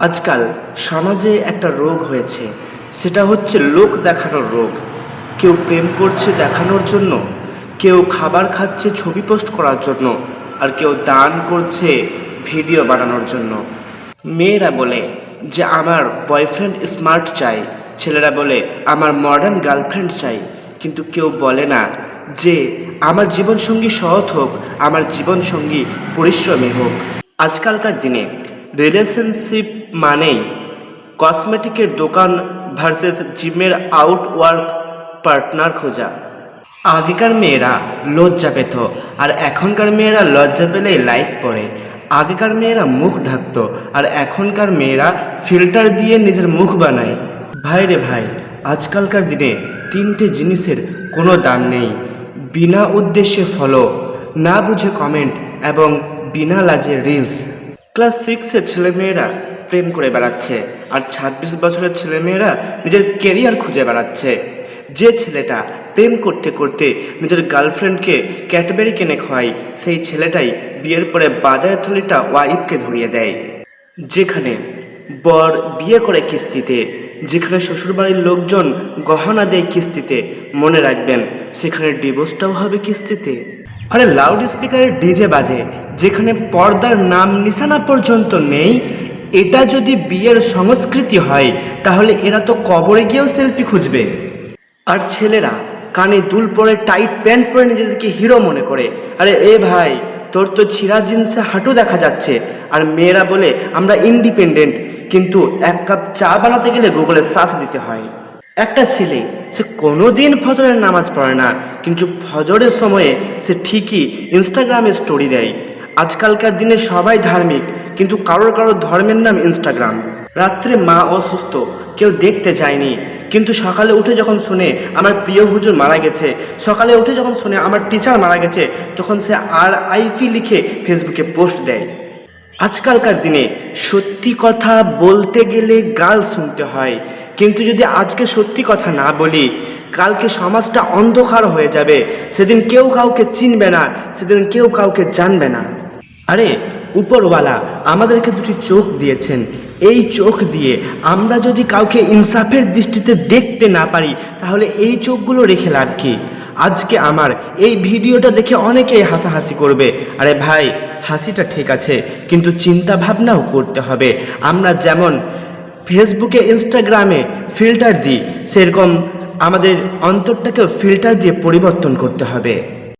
আজকাল সমাজে একটা রোগ হয়েছে। সেটা হচ্ছে লোক দেখানোর রোগ। কেউ প্রেম করছে দেখানোর জন্য, কেউ খাবার খাচ্ছে ছবি পোস্ট করার জন্য, আর কেউ দান করছে ভিডিও বানানোর জন্য। মেয়েরা বলে যে, আমার বয়ফ্রেন্ড স্মার্ট চাই। ছেলেরা বলে, আমার মডার্ন গার্লফ্রেন্ড চাই। কিন্তু কেউ বলে না যে, আমার জীবনসঙ্গী সৎ হোক, আমার জীবনসঙ্গী পরিশ্রমী হোক। আজকালকার দিনে রিলেশনশিপ মানেই কসমেটিকের দোকান ভার্সেস জিমের আউটওয়ার্ক পার্টনার খোঁজা। আগেকার মেয়েরা লজ্জা পেত আর এখনকার মেয়েরা লজ্জা পেলেই লাইক পড়ে। আগেকার মেয়েরা মুখ ঢাকতো আর এখনকার মেয়েরা ফিল্টার দিয়ে নিজের মুখ বানায়। ভাই রে ভাই, আজকালকার দিনে তিনটে জিনিসের কোনো দাম নেই। বিনা উদ্দেশ্যে ফলো না বুঝে কমেন্ট এবং বিনা লাজে রিলস ক্লাস সিক্সের ছেলেমেয়েরা প্রেম করে বেড়াচ্ছে, আর ছাব্বিশ বছরের ছেলেমেয়েরা নিজের কেরিয়ার খুঁজে বেড়াচ্ছে। যে ছেলেটা প্রেম করতে করতে নিজের গার্লফ্রেন্ডকে ক্যাটবেরি কিনে খাওয়ায়, সেই ছেলেটাই বিয়ের পরে বাজারের থলিটা ওয়াইফকে ধরিয়ে দেয়। যেখানে বর বিয়ে করে কিস্তিতে, যেখানে শ্বশুরবাড়ির লোকজন গহনা দেয় কিস্তিতে, মনে রাখবেন, সেখানে ডিভোর্সটাও হবে কিস্তিতে। আরে লাউড স্পিকারের ডিজে বাজে, যেখানে পর্দার নাম নিশানা পর্যন্ত নেই। এটা যদি বিয়ের সংস্কৃতি হয়, তাহলে এরা তো কবরে গিয়েও সেলফি খুঁজবে। আর ছেলেরা কানে দুল পরে টাইট প্যান্ট পরে নিজেদেরকে হিরো মনে করে। আরে এ ভাই, তোর তো ছিঁড়া জিন্সে হাঁটু দেখা যাচ্ছে। আর মেয়েরা বলে, আমরা ইন্ডিপেন্ডেন্ট কিন্তু এক কাপ চা বানাতে গেলে গুগলে সার্চ দিতে হয়। একটা ছেলে, সে কোনোদিন ফজরের নামাজ পড়ে না, কিন্তু ফজরের সময়ে সে ঠিকই ইনস্টাগ্রামে স্টোরি দেয়। আজকালকার দিনে সবাই ধার্মিক, কিন্তু কারোর কারোর ধর্মের নাম ইনস্টাগ্রাম রাত্রে মা অসুস্থ, কেউ দেখতে যায়নি, কিন্তু সকালে উঠে যখন শুনে আমার প্রিয় হুজুর মারা গেছে, সকালে উঠে যখন শুনে আমার টিচার মারা গেছে, তখন সে আর আইফি লিখে ফেসবুকে পোস্ট দেয়। আজকালকার দিনে সত্যি কথা বলতে গেলে গাল শুনতে হয়। কিন্তু যদি আজকে সত্যি কথা না বলি, কালকে সমাজটা অন্ধকার হয়ে যাবে। সেদিন কেউ কাউকে চিনবে না, সেদিন কেউ কাউকে জানবে না। আরে, উপরওয়ালা, আমাদেরকে দুটি চোখ দিয়েছেন। এই চোখ দিয়ে আমরা যদি কাউকে ইনসাফের দৃষ্টিতে দেখতে না পারি, তাহলে এই চোখগুলো রেখে লাভ কি? আজকে আমার এই ভিডিওটা দেখে অনেকেই হাসাহাসি করবে। আরে ভাই, হাসিটা ঠিক আছে, কিন্তু চিন্তা ভাবনাও করতে হবে। আমরা যেমন ফেসবুকে ইনস্টাগ্রামে ফিল্টার দিই, সেরকম আমাদের অন্তরটাকেও ফিল্টার দিয়ে পরিবর্তন করতে হবে।